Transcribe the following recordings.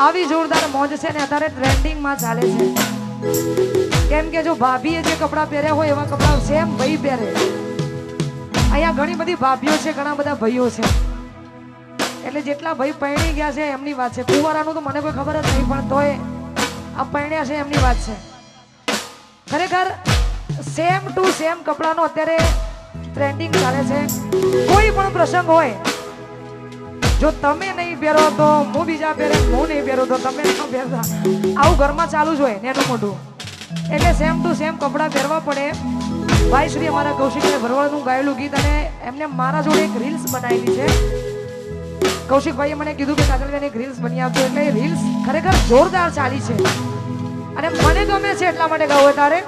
આવી જોરદાર મોજ છે ને અત્યારે ટ્રેન્ડિંગમાં ચાલે છે. કેમ કે જો ભાભીએ જે કપડાં પહેર્યા હોય એવા કપડાં સેમ ભાઈ પહેરે. અહીંયા ઘણી બધી ભાભીઓ છે, ઘણા બધા ભાઈઓ છે. એટલે જેટલા ભાઈ પરણી ગયા છે એમની વાત છે. કુંવારાનું તો મને કોઈ ખબર જ નહીં, પણ તોય આ પરણ્યા છે એમની વાત છે. ખરેખર સેમ ટુ સેમ કપડાનો અત્યારે ટ્રેન્ડિંગ ચાલે છે. કોઈ પણ પ્રસંગ હોય જો તમે નહીં પહેરો તો હું બીજા પહેરે, હું નહીં પહેરું તો તમે ન પહેરતા? આવું ઘરમાં ચાલુ જ હોય નેનું મોટું. એટલે સેમ ટુ સેમ કપડાં પહેરવા પડે. ભાઈ શ્રી અમારા કૌશિકભાઈ ભરવાડનું ગાયેલું ગીત અને એમને મારા જોડે એક રીલ્સ બનાવેલી છે. કૌશિકભાઈએ મને કીધું કે કાજલબેન એક રીલ્સ બની આપજો એટલે રીલ્સ ખરેખર જોરદાર ચાલી છે. અને મને ગમે છે એટલા માટે ગાવું તારે.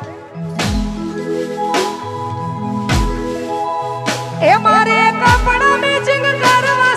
એ મારે કપડા મેચિંગ કરવા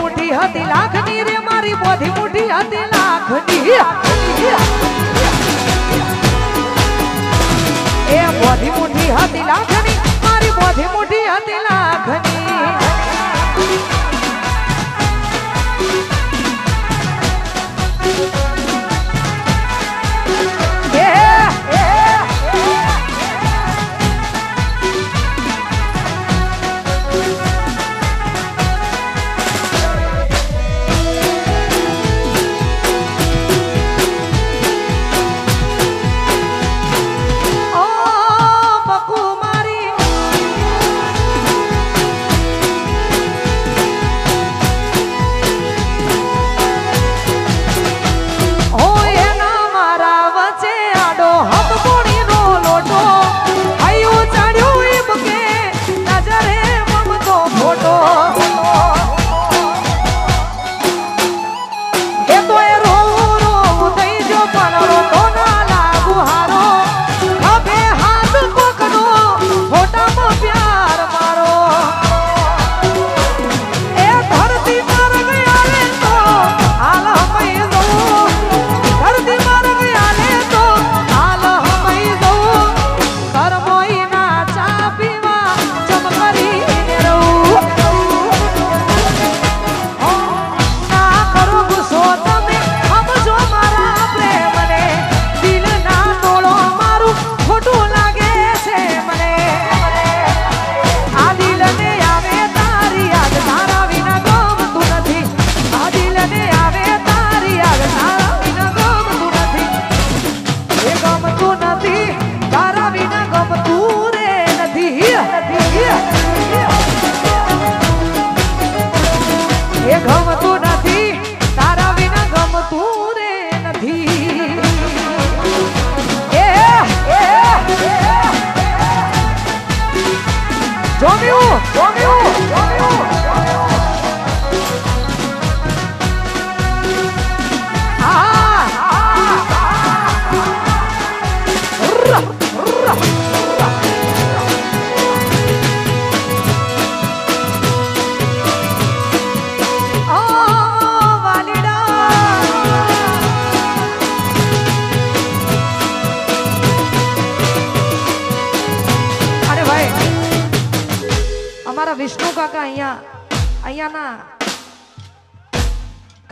મુઠી હતી. લાખની રે, મારી બોધી મુઠી હતી લાખની. એ બોધી મુઠી હતી લાખની, મારી બોધી મુઠી હતી લાખની.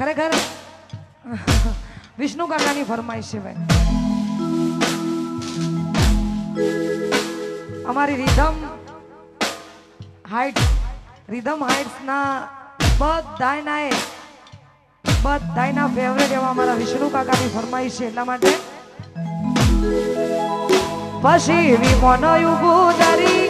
ખરેખર વિષ્ણુ કાકાની ફરમાઈશ છે ભાઈ. અમારી રીધમ હાઇટ રિધમ હાઇટ્સના બધાયના એ બધાયના ફેવરેટ એવા અમારા વિષ્ણુ કાકાની ફરમાઈશ છે. એટલા માટે પછી વિમોનો યુગુ દરી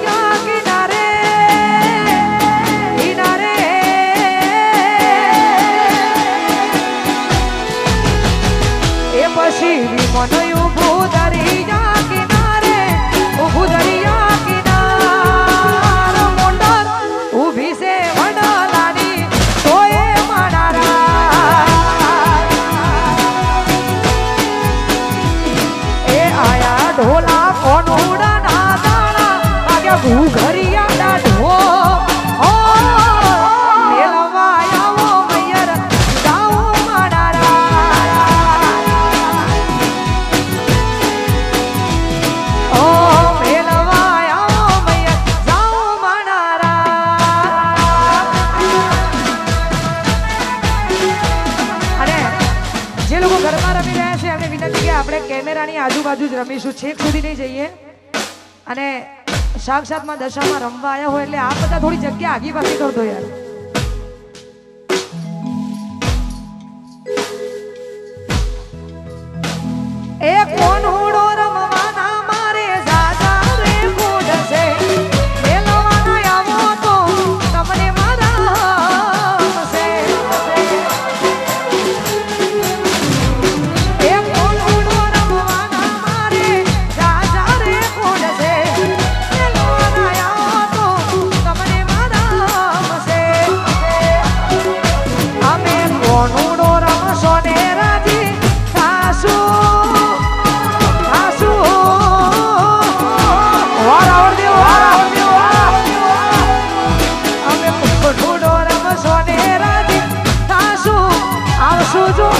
રમીશું. છેક સુધી નહીં જઈએ. અને સાક્ષાતમાં દશામાં રમવા આવ્યા હોય એટલે આ બધા થોડી જગ્યા આગી પાછી કરતો યાર.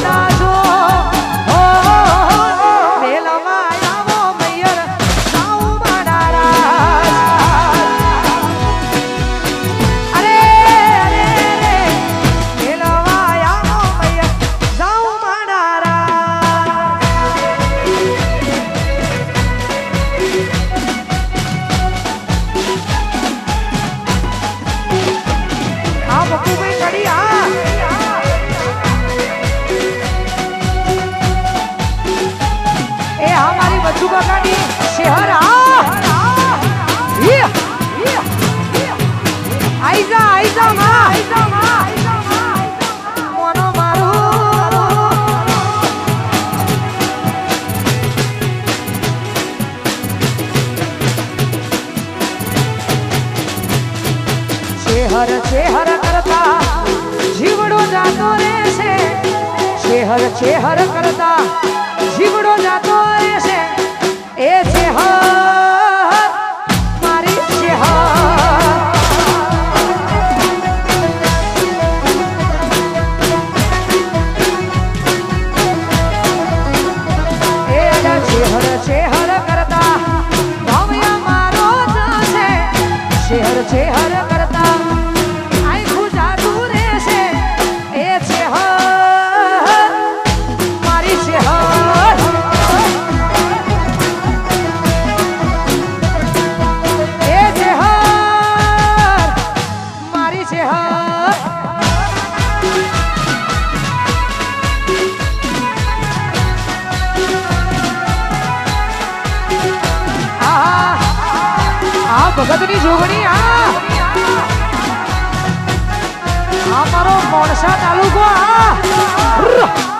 da હર છે હર કરતા જીવડો જાતો રહેશે. છે હર છે હર કરતા જીવડો જાતો ભગતની જોગણી આ! આ મારો મોણસા તાલુકો આ!